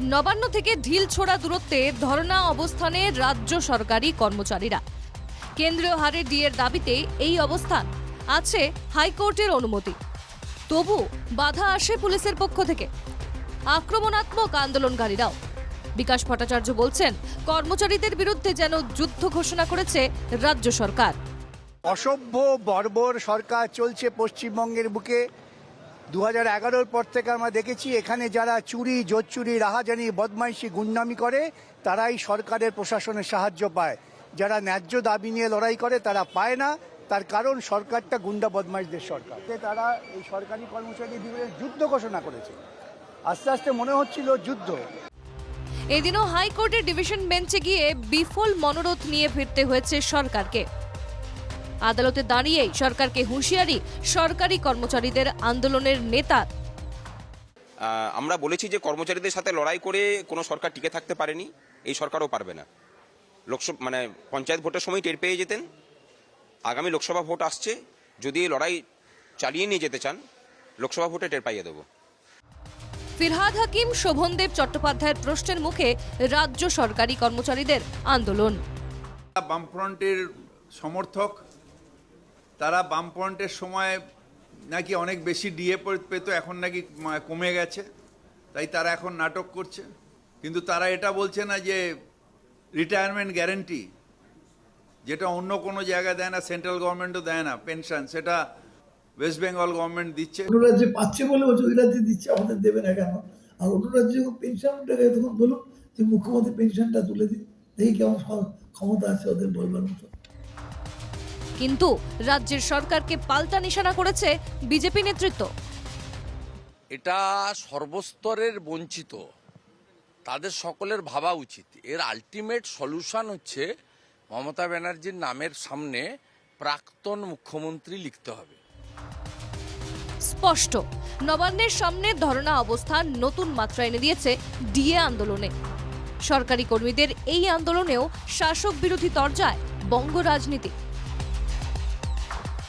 নবান্ন থেকে ঢিল ছোড়া দূরত্বে ধর্ণা অবস্থানে রাজ্য সরকারি কর্মচারীরা। কেন্দ্রীয় হারে ডিএর দাবিতে এই অবস্থান। আছে হাইকোর্টের অনুমতি। তবু বাধা আসে পুলিশের পক্ষ থেকে। আক্রমণাত্মক আন্দোলনকারীরাও। বিকাশ ভট্টাচার্য বলছেন, কর্মচারীদের বিরুদ্ধে যেন যুদ্ধ ঘোষণা করেছে রাজ্য সরকার। অসভ্য বর্বর সরকার চলছে পশ্চিমবঙ্গের বুকে। দু হাজার এগারোর পর থেকে আমরা দেখেছি, এখানে যারা চুরি জোচ্চুরি রাহাজানি, বদমাইশি, গুন্ডামি করে, তারাই সরকারের, প্রশাসনের সাহায্য পায়। যারা ন্যায্য দাবি নিয়ে লড়াই করে, তারা পায় না। তার কারণ সরকারটা গুন্ডা, বদমাইশদের সরকার। তারা এই সরকারি কর্মচারীদের বিরুদ্ধে যুদ্ধ ঘোষণা করেছে। আস্তে আস্তে মনে হচ্ছিল যুদ্ধ। এদিনও হাইকোর্টের ডিভিশন বেঞ্চে গিয়ে বিফল মনোরথ নিয়ে ফিরতে হয়েছে সরকারকে। আদালতে দাঁড়িয়েই সরকারকে হুঁশিয়ারি সরকারি কর্মচারীদের আন্দোলনের নেতা। আমরা বলেছি যে কর্মচারীদের সাথে লড়াই করে কোনো সরকার টিকে থাকতে পারেনি এই সরকারও পারবে না। লোকসভা মানে পঞ্চায়েত ভোটের সময় টের পেয়ে যেতেন আগামী লোকসভা ভোট আসছে যদি এই লড়াই চালিয়ে নিয়ে যেতে চান লোকসভা ভোটে টের পাইয়ে দেবো। ফিরহাদ হাকিম শোভনদেব চট্টোপাধ্যায়ের প্রশ্নের মুখে রাজ্য সরকারি কর্মচারীদের আন্দোলন। বামফ্রন্টের সমর্থক তারা বামফ্রন্টের সময় নাকি অনেক বেশি ডিএ পেতো, এখন নাকি কমে গেছে। তাই তারা এখন নাটক করছে। কিন্তু তারা এটা বলছে না যে রিটায়ারমেন্ট গ্যারেন্টি যেটা অন্য কোনো জায়গায় দেয় না সেন্ট্রাল গভর্নমেন্টও দেয় না পেনশন সেটা ওয়েস্ট বেঙ্গল গভর্নমেন্ট দিচ্ছে। অন্য রাজ্যে পাচ্ছে বলে বলছে, ওই রাজ্যে দিচ্ছে, আমাদের দেবে না কেন? আর অন্য রাজ্যে যখন পেনশন তখন বলুন যে মুখ্যমন্ত্রী পেনশনটা তুলে দিন। দেখি কেমন ক্ষমতা আছে ওদের বলবার মতো। কিন্তু রাজ্যের সরকারকে পাল্টা নিশানা করেছে বিজেপি নেতৃত্ব। এটা সর্বস্তরের বঞ্চিত। তাদের সকলের ভাবা উচিত। এর আলটিমেট সলিউশন হচ্ছে মমতা ব্যানার্জির নামের সামনে প্রাক্তন মুখ্যমন্ত্রী লিখতে হবে। স্পষ্ট। নবান্নের সামনে ধরনা অবস্থান নতুন মাত্রা এনে দিয়েছে ডিএ আন্দোলনে। সরকারি কর্মীদের এই আন্দোলনেও শাসক বিরোধী তরজায় বঙ্গ রাজনীতি।